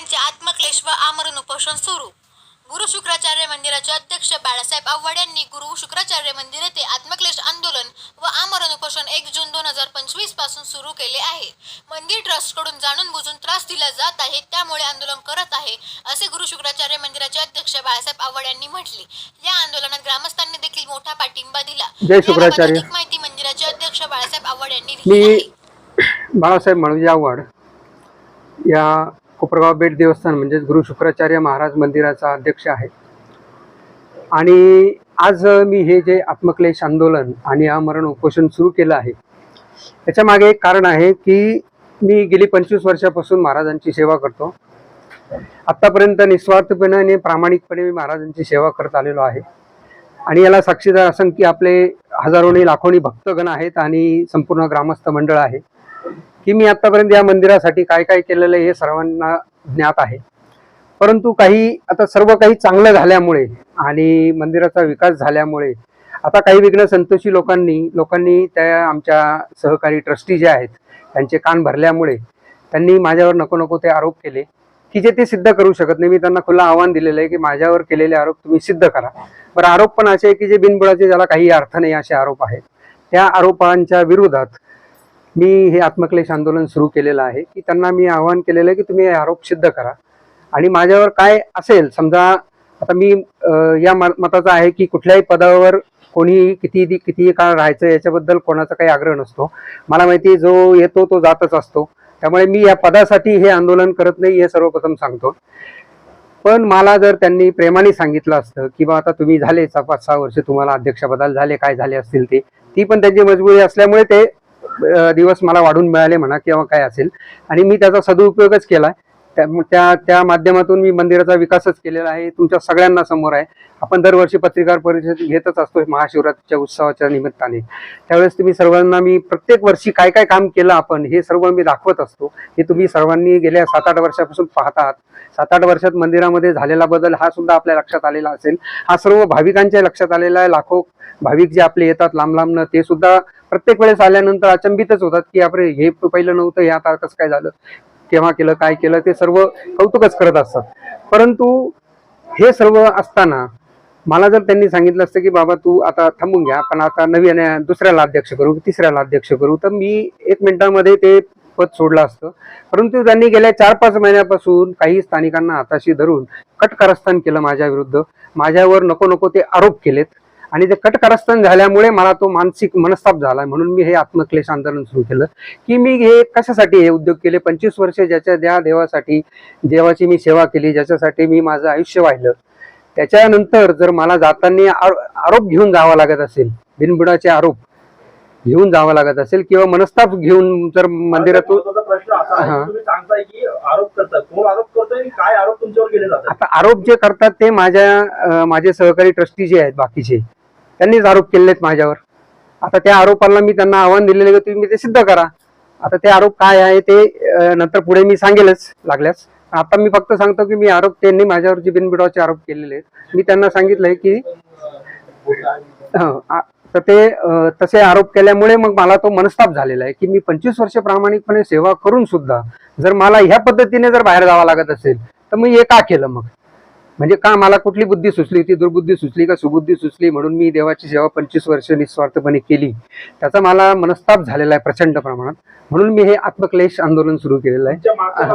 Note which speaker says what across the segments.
Speaker 1: आवड्यांचे आत्मक्लेश व आमरण उपोषण सुरू. गुरु शुक्राचार्य मंदिराचे अध्यक्ष बाळासाहेब आव्हाड यांनी गुरु शुक्राचार्य मंदिर येथे आत्मक्लेश आंदोलन व आमरण उपोषण एक जून दोन हजार पंचवीसपासून सुरू केले आहे. मंदिर ट्रस्टकडून जाणून बुजून त्रास दिला जात आहे त्यामुळे आंदोलन करत आहे असे गुरु शुक्राचार्य मंदिराचे अध्यक्ष बाळासाहेब आव्हाड यांनी म्हटले. या आंदोलनात ग्रामस्थांनी देखील मोठा पाठिंबा दिला. अधिक माहिती मंदिराचे अध्यक्ष बाळासाहेब आव्हाड यांनी दिली
Speaker 2: बाळासाहेब आव्हाड या कोपरगाव बेट देवस्थान म्हणजेच गुरु शुक्राचार्य महाराज मंदिराचा अध्यक्ष आहे. आणि आज मी हे जे आत्मक्लेश आंदोलन आणि आमरण उपोषण सुरू केलं आहे याच्या मागे एक कारण आहे की मी गेली पंचवीस वर्षापासून महाराजांची सेवा करतो. आत्तापर्यंत निस्वार्थपणे आणि प्रामाणिकपणे मी महाराजांची सेवा करत आलेलो आहे. आणि याला साक्षीदार असंख्य आपले हजारोनी लाखोनी भक्तगण आहेत आणि संपूर्ण ग्रामस्थ मंडळ आहे. की मी आतापर्यंत या मंदिरासाठी काय काय केलेलं आहे हे सर्वांना ज्ञात आहे. परंतु काही आता सर्व काही चांगलं झाल्यामुळे आणि मंदिराचा विकास झाल्यामुळे आता काही विघ्न संतोषी लोकांनी लोकांनी त्या आमच्या सहकारी ट्रस्टी जे आहेत त्यांचे कान भरल्यामुळे त्यांनी माझ्यावर नको नको ते आरोप केले की जे ते सिद्ध करू शकत नाही. मी त्यांना खुला आव्हान दिलेलं आहे की माझ्यावर केलेले आरोप तुम्ही सिद्ध करा. बरं आरोप पण असे आहे की जे बिनबुडाचे ज्याला काही अर्थ नाही असे आरोप आहेत. त्या आरोपांच्या विरोधात मी हे आत्मक्लेश आंदोलन सुरू केलेलं आहे की त्यांना मी आवाहन केलेलं आहे की तुम्ही हे आरोप सिद्ध करा. आणि माझ्यावर काय असेल समजा आता मी या मताचा आहे की कुठल्याही पदावर कोणी किती किती काळ राहायचं याच्याबद्दल कोणाचा काही आग्रह नसतो. मला माहिती आहे, जो येतो तो जातच असतो. त्यामुळे मी या पदासाठी हे आंदोलन करत नाही हे सर्वप्रथम सांगतो. पण मला जर त्यांनी प्रेमाने सांगितलं असतं की बा आता तुम्ही झाले चा- पाच सहा वर्ष तुम्हाला अध्यक्षपदाला झाले काय झाले असतील ते ती पण त्यांची मजबुरी असल्यामुळे ते दिवस मला वाढून मिळाले म्हणा किंवा काय असेल. आणि मी त्याचा सदुपयोगच केला त्या त्या- त्या माध्यमातून मी मंदिराचा विकासच केलेला आहे. तुमच्या सगळ्यांना समोर आहे. आपण दरवर्षी पत्रकार परिषद घेतच असतो महाशिवरात्रीच्या उत्सवाच्या निमित्ताने. त्यावेळेस तुम्ही सर्वांना मी प्रत्येक वर्षी काय काय काम केलं आपण हे सर्व मी दाखवत असतो. हे तुम्ही सर्वांनी गेल्या सात आठ वर्षापासून पाहतात. सात आठ वर्षात मंदिरामध्ये झालेला बदल हा सुद्धा आपल्या लक्षात आलेला असेल. हा सर्व भाविकांच्या लक्षात आलेला आहे. लाखो भाविक जे आपले येतात लांब लांबनं ते सुद्धा प्रत्येक वेळेस आल्यानंतर अचंबितच होतात की आपण हे पहिलं नव्हतं हे आता कसं काय झालं? केव्हा केलं काय केलं? ते सर्व कौतुकच करत असतात. परंतु हे सर्व असताना मला जर त्यांनी सांगितलं असतं की बाबा तू आता थांबून घ्या पण आता नवीन दुसऱ्याला अध्यक्ष करू तिसऱ्याला अध्यक्ष करू तर मी एक मिनिटामध्ये ते पद सोडलं असतं. परंतु त्यांनी गेल्या चार पाच महिन्यापासून काही स्थानिकांना हाताशी धरून कटकारस्थान केलं माझ्या विरुद्ध माझ्यावर नको नको ते आरोप केलेत. आणि ते कटकारस्थान झाल्यामुळे मला तो मानसिक मनस्ताप झाला. म्हणून मी हे आत्मक्लेश आंदोलन सुरू केलं. की मी हे कशासाठी हे उद्योग केले? पंचवीस वर्ष ज्याच्या त्या देवासाठी देवाची मी सेवा केली ज्याच्यासाठी मी माझं आयुष्य वाहिलं. त्याच्यानंतर जर मला जाताना आरो- आरोप घेऊन जावा लागत असेल बिनबुडाचे आरोप घेऊन जावं लागत असेल किंवा मनस्ताप घेऊन जर मंदिरातून आता आरोप जे करतात ते माझ्या माझे सहकारी ट्रस्टी जे आहेत बाकीचे. त्यांनीच आरोप केलेले आहेत माझ्यावर. आता त्या आरोपाला मी त्यांना आव्हान दिलेलं की तुम्ही ते सिद्ध करा. आता ते आरोप काय आहे ते नंतर पुढे मी सांगेलच लागल्यास. आता मी फक्त सांगतो की मी आरोप त्यांनी माझ्यावर जी बिनबिडावचे आरोप केलेले आहेत. मी त्यांना सांगितलंय की तर ते तसे आरोप केल्यामुळे मग मला तो मनस्ताप झालेला आहे की मी पंचवीस वर्ष प्रामाणिकपणे सेवा करून सुद्धा जर मला ह्या पद्धतीने जर बाहेर जावं लागत असेल तर मी हे का केलं मग? म्हणजे का मला कुठली बुद्धी सुचली ती दुर्बुद्धी सुचली का सुबुद्धी सुचली म्हणून मी देवाची सेवा पंचवीस वर्ष निस्वार्थपणे केली. त्याचा मला मनस्ताप झालेला आहे प्रचंड प्रमाणात. म्हणून मी हे आत्मक्लेश आंदोलन सुरू केलेलं आहे. हा.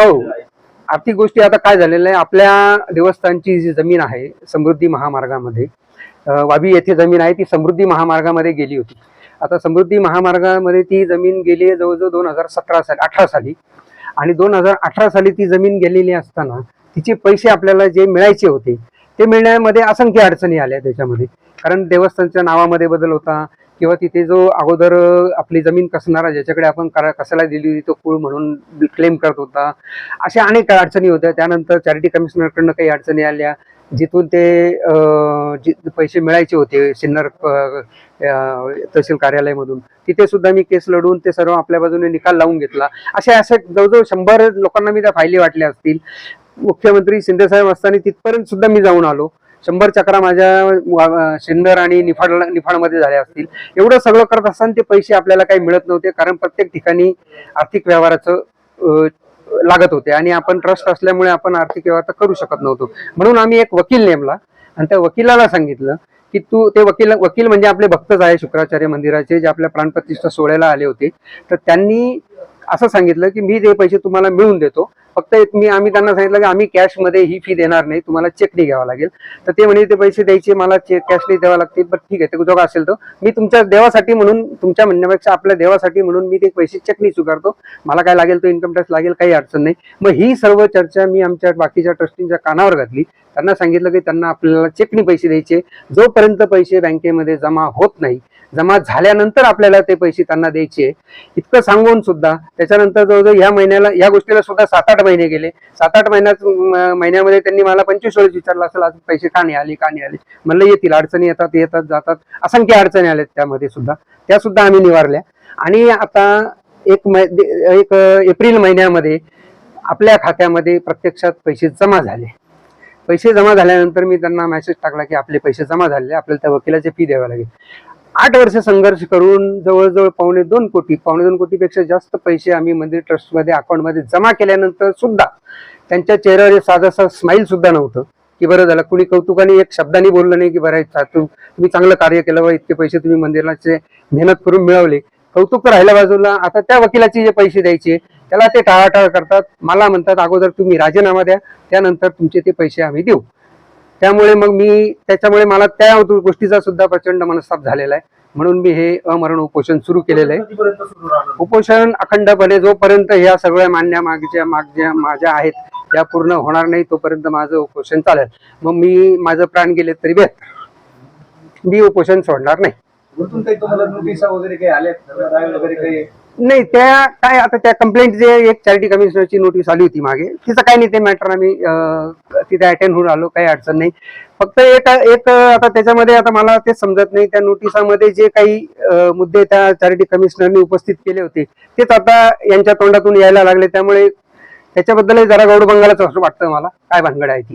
Speaker 2: हो.
Speaker 3: आर्थिक गोष्टी
Speaker 2: आता काय झालेलं आहे? आपल्या देवस्थानची जी जमीन आहे समृद्धी महामार्गामध्ये वाबी येथे जमीन आहे ती समृद्धी महामार्गामध्ये गेली होती. आता समृद्धी महामार्गामध्ये ती जमीन गेली आहे जवळजवळ दोन हजार सतरा साली अठरा साली. आणि दोन हजार अठरा साली ती जमीन गेलेली असताना तिचे पैसे आपल्याला जे मिळायचे होते ते मिळण्यामध्ये असंख्य अडचणी आल्या त्याच्यामध्ये. कारण देवस्थानच्या नावामध्ये बदल होता किंवा तिथे जो अगोदर आपली जमीन कसणारा ज्याच्याकडे आपण कसायला दिली होती तो कुळ म्हणून क्लेम करत होता अशा अनेक अडचणी होत्या. त्यानंतर चॅरिटी कमिशनरकडनं काही अडचणी आल्या. जिथून ते अं, पैसे मिळायचे होते सिन्नर तहसील कार्यालयामधून. तिथे सुद्धा मी केस लढवून ते सर्व आपल्या बाजूने निकाल लावून घेतला. असे असे जवळजवळ शंभर लोकांना मी त्या फायली वाटल्या असतील. मुख्यमंत्री शिंदेसाहेब असताना तिथपर्यंत सुद्धा मी जाऊन आलो. शंभर चक्रा माझ्या वा- सिन्नर आणि निफाड निफाडमध्ये झाल्या असतील. एवढं सगळं करत असताना ते पैसे आपल्याला काही मिळत नव्हते. कारण प्रत्येक ठिकाणी आर्थिक व्यवहाराचं लागत होते आणि आपण ट्रस्ट असल्यामुळे आपण आर्थिक व्यवहार करू शकत नव्हतो. म्हणून आम्ही एक वकील नेमला आणि त्या वकिलाला सांगितलं की तू ते वकील वकील म्हणजे आपले भक्तच आहे शुक्राचार्य मंदिराचे जे आपल्या प्राणप्रतिष्ठा सोहळ्याला आले होते. तर त्यांनी असं सांगितलं की मी ते पैसे तुम्हाला मिळवून देतो फक्त एक मी आम्ही त्यांना सांगितलं की आम्ही कॅशमध्ये ही फी देणार नाही तुम्हाला चेकने घ्यावा लागेल. तर ते म्हणे ते पैसे द्यायचे मला चेक कॅशने द्यावा लागते पण ठीक आहे ते जोगा असेल तर मी तुमच्या देवासाठी म्हणून तुमच्या म्हणण्यापेक्षा आपल्या देवासाठी म्हणून मी ते पैसे चेकनी स्वीकारतो. मला काय लागेल तो इन्कम टॅक्स लागेल काही अडचण नाही. मग ही सर्व चर्चा मी आमच्या बाकीच्या ट्रस्टींच्या कानावर घातली. त्यांना सांगितलं की त्यांना आपल्याला चेकनी पैसे द्यायचे. जोपर्यंत पैसे बँकेमध्ये जमा होत नाही जमा झाल्यानंतर आपल्याला ते पैसे त्यांना द्यायचे. इतकं सांगून सुद्धा त्याच्यानंतर जवळजवळ ह्या महिन्याला या गोष्टीला सुद्धा सात आठ महिने गेले. सात आठ महिन्यात म- महिन्यामध्ये त्यांनी मला पंचवीस वेळेस विचारलं असेल आज पैसे का नाही आले का नाही आले? म्हणलं येतील अडचणी येतात येतात जातात. असंख्य अडचणी आल्या त्यामध्ये सुद्धा. त्या सुद्धा आम्ही निवारल्या. आणि आता एक मै- एक एप्रिल महिन्यामध्ये आपल्या खात्यामध्ये प्रत्यक्षात पैसे जमा झाले. पैसे जमा झाल्यानंतर मी त्यांना मेसेज टाकला की आपले पैसे जमा झाले. आपल्याला त्या वकिलाचे फी द्यावी लागेल. आठ वर्ष संघर्ष करून जवळजवळ पावणे दोन कोटी पावणे दोन कोटीपेक्षा जास्त पैसे आम्ही मंदिर ट्रस्टमध्ये अकाउंटमध्ये जमा केल्यानंतर सुद्धा त्यांच्या चेहऱ्यावर साधासा स्माईल सुद्धा नव्हतं. की बरं झालं कुणी कौतुकाने एक शब्दाने बोललं नाही की बरं तू तुम्ही चांगलं कार्य केलं व इतके पैसे तुम्ही मंदिराचे मेहनत करून मिळवले. कौतुक तर राहिल्या बाजूला. आता त्या वकिलाचे जे पैसे द्यायचे त्याला ते टाळाटाळ करतात. मला म्हणतात अगोदर तुम्ही राजीनामा द्या त्यानंतर तुमचे ते पैसे आम्ही देऊ. त्यामुळे मग मी त्याच्यामुळे मला त्या गोष्टीचा सुद्धा प्रचंड मनस्ताप झालेला आहे. म्हणून मी हे अमरण उपोषण सुरू केलेलं आहे. उपोषण अखंडपणे जोपर्यंत ह्या सगळ्या मान्य मागच्या मागच्या माझ्या आहेत त्या पूर्ण होणार नाही तोपर्यंत माझं उपोषण चालेल. मग मी माझं प्राण गेले तरी बेहतर मी उपोषण सोडणार नाही. नाही त्या काय आता त्या कंप्लेंट जे एक चॅरिटी कमिशनरची नोटीस आली होती मागे तिचं काही नाही ते मॅटर आम्ही तिथे अटेंड होऊन आलो काही अडचण नाही. फक्त एक एक आता त्याच्यामध्ये आता मला ते समजत नाही त्या नोटिसामध्ये जे काही मुद्दे त्या चॅरिटी कमिशनरनी उपस्थित केले होते तेच आता यांच्या तोंडातून यायला लागले. त्यामुळे त्याच्याबद्दलही जरा गौड बंगालाच असं वाटतं मला काय भानगड आहे ती.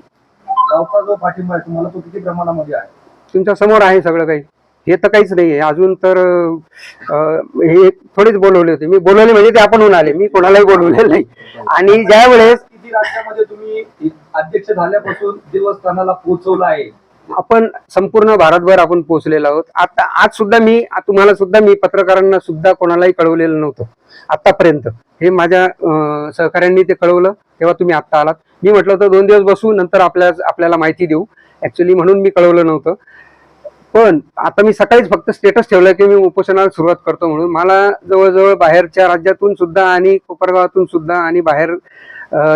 Speaker 3: गावचा जो पाठिंबा आहे तुम्हाला तो किती प्रमाणामध्ये आहे?
Speaker 2: तुमच्यासमोर आहे सगळं काही. हे तर काहीच नाही आहे. अजून तर अं, हे थोडेच बोलवले होते. मी बोलवले म्हणजे ते आपण होऊन आले. मी कोणालाही बोलवलेलं नाही. आणि ज्या वेळेस
Speaker 3: किती राज्यामध्ये तुम्ही अध्यक्ष झाल्यापासून देवस्थानाला पोहोचवलं आहे?
Speaker 2: आपण संपूर्ण भारतभर आपण पोहोचलेलो आहोत. आता आज सुद्धा मी आ- तुम्हाला सुद्धा मी पत्रकारांना सुद्धा कोणालाही कळवलेलं नव्हतं. आतापर्यंत हे माझ्या अं, सहकाऱ्यांनी ते कळवलं. तेव्हा तुम्ही आत्ता आलात. मी म्हटलं होतं दोन दिवस बसू नंतर आपल्या आपल्याला माहिती देऊ. ऍक्च्युली म्हणून मी कळवलं नव्हतं. पण आता मी सकाळीच फक्त स्टेटस ठेवलं की मी उपोषणाला सुरुवात करतो म्हणून. मला जवळजवळ बाहेरच्या राज्यातून सुद्धा आणि कोपरगावातून सुद्धा आणि बाहेर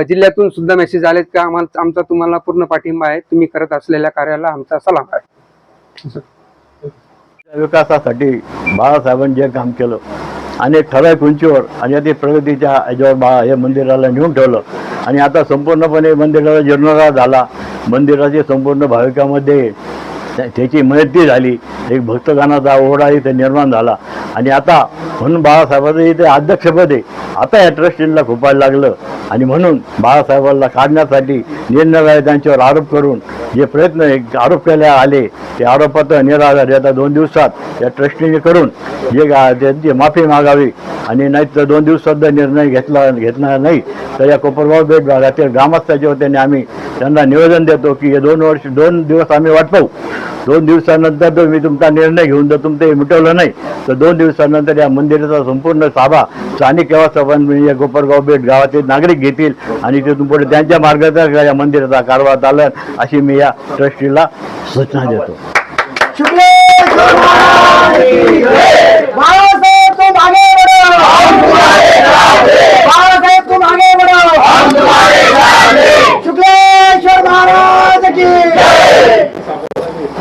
Speaker 2: जिल्ह्यातून सुद्धा मेसेज आलेत की आम्हाला आमचा तुम्हाला पूर्ण पाठिंबा आहे. तुम्ही करत असलेल्या कार्याला आमचा सलाम आहे.
Speaker 4: विकासासाठी बाळासाहेबांनी जे काम केलं आणि ठराविक उंचीवर आणि ते प्रगतीच्या याच्यावर बा हे मंदिराला नेऊन ठेवलं आणि आता संपूर्णपणे मंदिराला जीर्णोद्धार झाला. मंदिराचे संपूर्ण भाविकामध्ये त्याची मदती झाली. एक भक्तगानाचा ओढा इथे निर्माण झाला. आणि आता म्हणून बाळासाहेबांचं इथे अध्यक्षपद आहे. आता या ट्रस्टीला खोपायला लागलं. आणि म्हणून बाळासाहेबांना काढण्यासाठी निरनिराळे त्यांच्यावर आरोप करून जे प्रयत्न एक आरोप केले आले ते आरोपात निराधार येतात दोन दिवसात या ट्रस्टीने करून जे गा- त्यांची माफी मागावी आणि नाही तर दोन दिवसात जर निर्णय घेतला घेतला नाही तर या कोपरगाव बेट भागातील ग्रामस्थाच्या वतीने आम्ही त्यांना निवेदन देतो की हे दोन वर्ष दोन दिवस आम्ही वाट पाहू दोन दिवसानंतर तो मी तुमचा निर्णय घेऊन जर तुमचं हे मिटवलं नाही तर दोन दिवसानंतर या मंदिराचा संपूर्ण साभा स्थानिक व्यवस्थापन गोपरगाव बेट गावाचे नागरिक घेतील आणि तिथून पुढे त्यांच्या मार्गाचा या मंदिराचा कारवा चालन अशी मी या ट्रस्टीला सूचना देतो.
Speaker 5: शुक्ला महाराज की